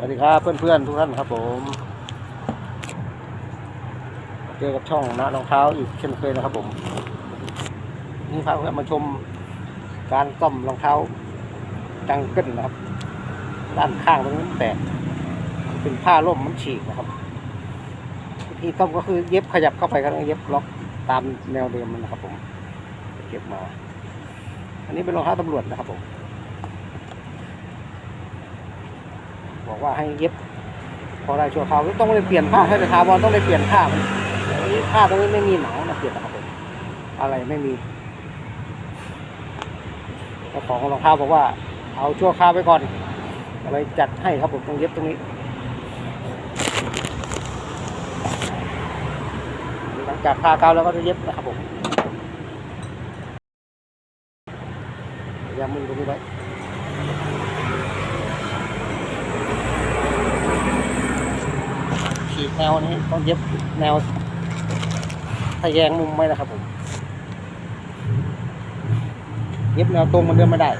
สวัสดีครับเพื่อนๆทุกท่านครับผมเจอกับช่องนะรองเท้าอีกเช่นเคยนะครับผมนี่พาเพื่อนมาชมการซ่อมรองเท้าจังเกิลนะครับ ด้านข้างตรงนี้นแตกเป็นผ้าร่มมันฉีกนะครับวิธีซ่อมก็คือเย็บขยับเข้าไปก็ต้องเย็บล็อกตามแนวเดิมมันนะครับผมเก็บมา อันนี้เป็นรองเท้าตำรวจนะครับผม บอกว่าให้เย็บ พอได้ชั่วคราวต้องเลยเปลี่ยนผ้าถ้าจะทาบอลต้องเลยเปลี่ยนผ้ามันอันนี้ผ้าตรงนี้ไม่มีหนังนะเปลี่ยนนะครับผมอะไรไม่มีเจ้าของรองเท้าบอกว่า เอาชั่วคราวไปก่อนอะไรจัดให้ครับผมต้องเย็บตรงนี้หลังจากทาเกาแล้วก็จะเย็บนะครับผมยามมือตรงนี้ไว้ ขีดแนวนี้ต้องเย็บแนวทะแยงมุมไว้นะครับผม เย็บแนวตรงมันเดินไม่ได้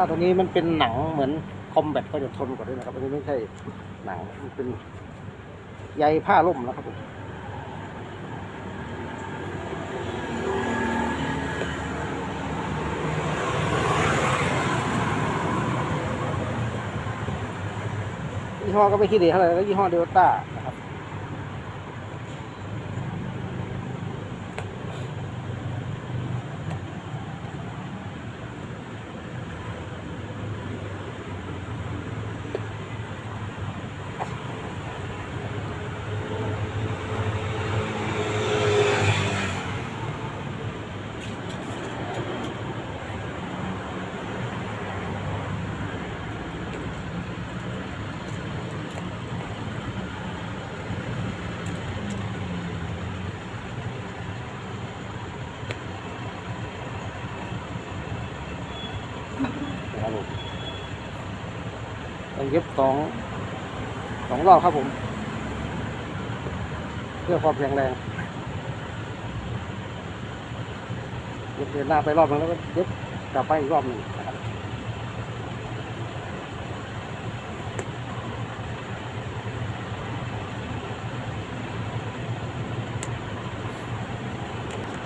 ถ้าตัวนี้มันเป็นหนังเหมือนคอมแบทก็จะทนกว่าด้วยนะครับ อันนี้ไม่ใช่หนัง มันเป็นใยผ้าร่มนะครับผมยี่ห้อก็ไม่คิดดีเท่าไหร่ก็ยี่ห้อเดลต้านะครับผม ต้องเย็บสองสองรอบครับผม เพื่อความแข็งแรงเย็บเดินหน้าไปรอบนึงแล้วก็เย็บกลับไปอีกรอบหนึ่งนะครับ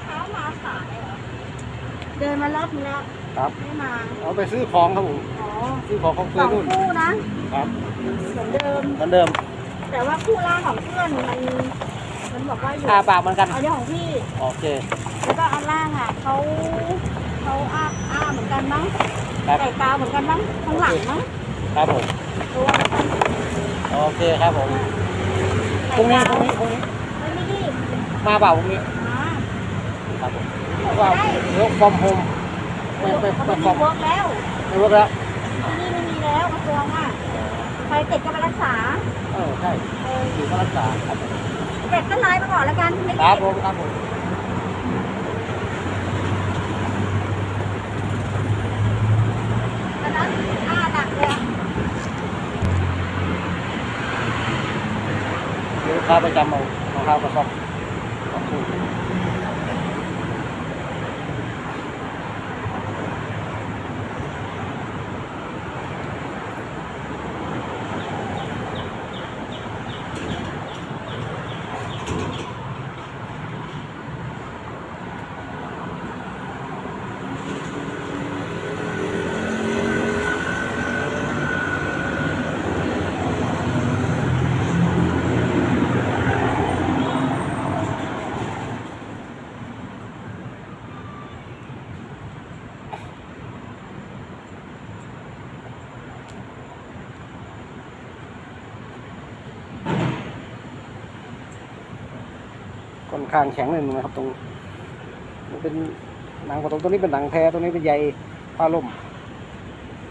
เช้ามาสายเหรอเดินมารอบนึงแล้วครับ ไม่มา เอาไปซื้อของครับผมอ๋อ ซื้อของของสเพื่ออนงนู่นคู่นะ ครับเหมือนเดิม เหมือนเดิมแต่ว่าคู่ล่างของเพื่อนมัน มันบอกว่าอยู่ค่าปากเหมือนกัน เอาเรื่องของพี่ โอเค แล้วก็อันล่างอะเขาเขาอ้าอ้าเหมือนกันมั้งครับ ใส่กาเหมือนกันมั้งข้างหลังมั้งครับผมตัวเหมือนกันโอเคครับผมพรุ่งนี้พรุ่งนี้พรุ่งนี้ ไม่ไม่รีบมาเปล่าพรุ่งนี้มาครับผมว่าเดี๋ยวฟอร์มโฮมไม่ไม่เขาไม่ไม่ฟอร์มเวิร์กแล้วไม่เวิร์กแล้ว ที่นี่ไม่มีแล้วกระทรวงอะใครติดก็ไปรักษา เออใช่เอออยู่ก็รักษาครับผมเด็กก็ไลน์มาก่อนแล้วกันไม่ครีรับบผมครับผมอันนั้นอ้าหนักเลยอะเดี๋ยวลูกค้าประจำเอารองเท้ากระสอบ ข้างแข็งเลยนะครับ ตรงมันเป็นหนังผสมตัวนี้เป็นหนังแท้ตัวนี้เป็นใยผ้าล่ม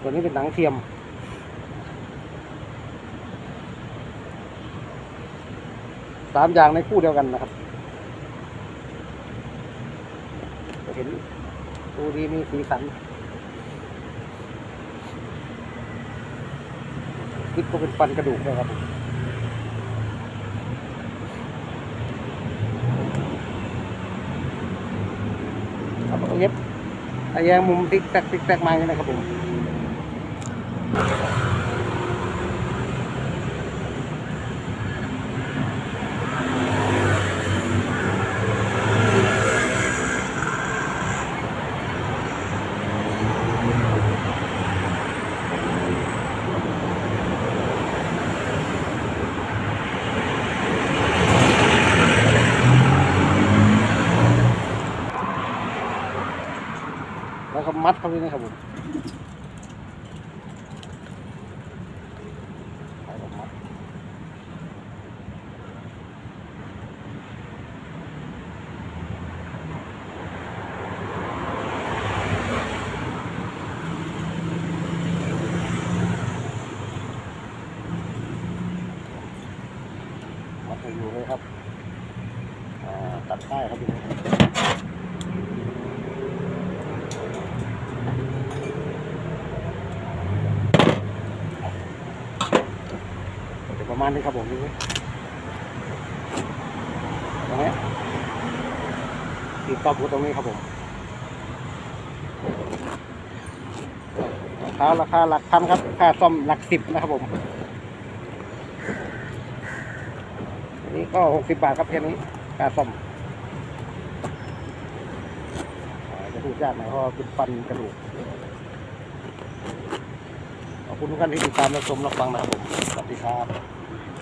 ตัวนี้เป็นหนังเทียมสามอย่างในคู่เดียวกันนะครับจะเห็นดูดีมีสีสันคิดก็เป็นฟันกระดูกนะครับ ผมครับเอาเย็บอาแยงมุมติ๊กแตกติ๊กแตกมาอย่างนี้นะครับผม แล้วก็ มัดเข้าไปนะครับผมแล้วก็มัดมัดให้อยู่เลยครับอ่าตัดได้ครับทีนี้ เดี๋ยวประ มาณนี้ครับผมนี่ตรงนี้ติดต่อบูตรงนี้ครับผมราคาราคาหลักพันครับ ค่าซ่อมหลักสิบนะครับผมอันนี้ก็หกสิบบาทครับแค่นี้ ค่าซ่อมจะพูดยากหน่อยเพราะเป็นฟันกระดูกขอบคุณทุกท่านที่ติดตามรับชมรับฟังนะครับผม สวัสดีครับ